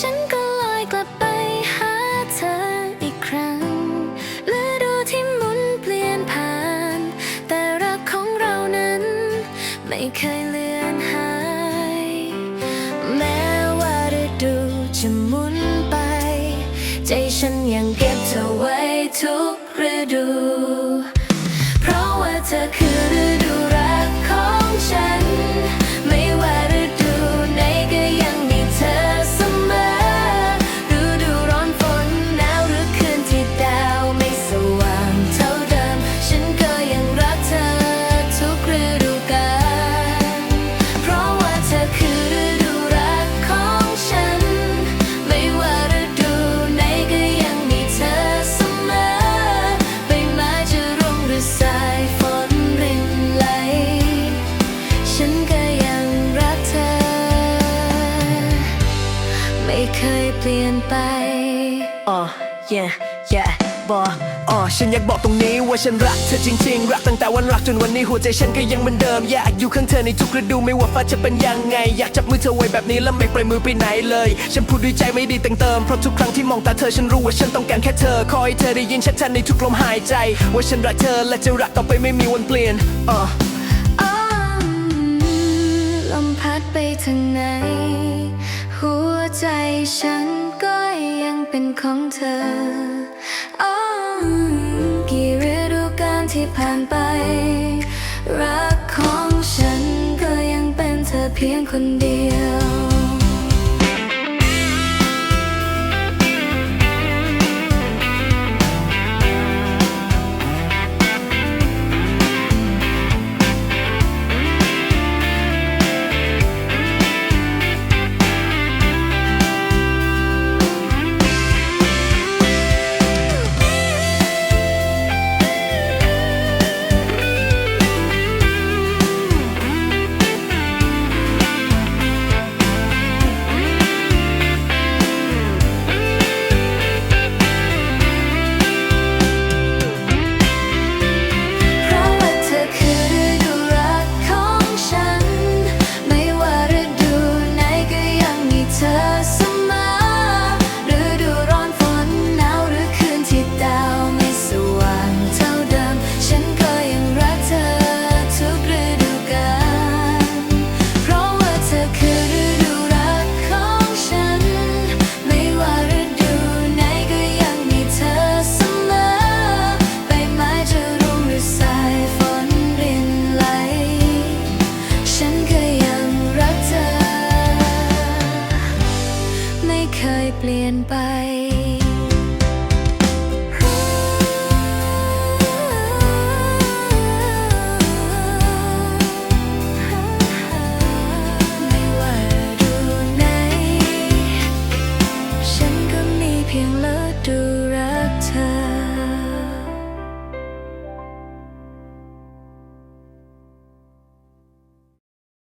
ฉันก็ลอยกลับไปหาเธออีกครั้งฤดูที่หมุนเปลี่ยนผ่าน แต่รักของเรานั้น ไม่เคยเลือนหาย แม้ว่าฤดูจะหมุนไป ใจฉันยังเก็บเธอไว้ทุกฤดู ยเปลี่ยนไปอ๋อ yeah yeah บอกอ๋อฉันอยากบอกตรงนี้ว่าฉันรักเธอจริงๆ รักตั้งแต่วันรักจนวันนี้หัวใจฉันก็ยังเหมือนเดิม อยากอยู่ข้างเธอในทุกฤดูไม่ว่าฟ้าจะเป็นยังไง อยากจับมือเธอไว้แบบนี้แล้วไม่ปล่อยมือไปไหนเลย ฉันพูดด้วยใจไม่ด้แต่งเติมเพราะทุกครั้งที่มองตาเธอฉันรู้ว่าฉันต้องการแค่เธอขอให้เธอได้ยินชัดๆในทุกลมหายใจ ว่าฉันรักเธอและจะรักต่อไปไม่มีวันเปลี่ยนอ๋อ เป็นของเธอ oh, กี่ฤดูกาลที่ผ่านไป รักของฉันก็ยังเป็นเธอเพียงคนเดียว เปลี่ยนไป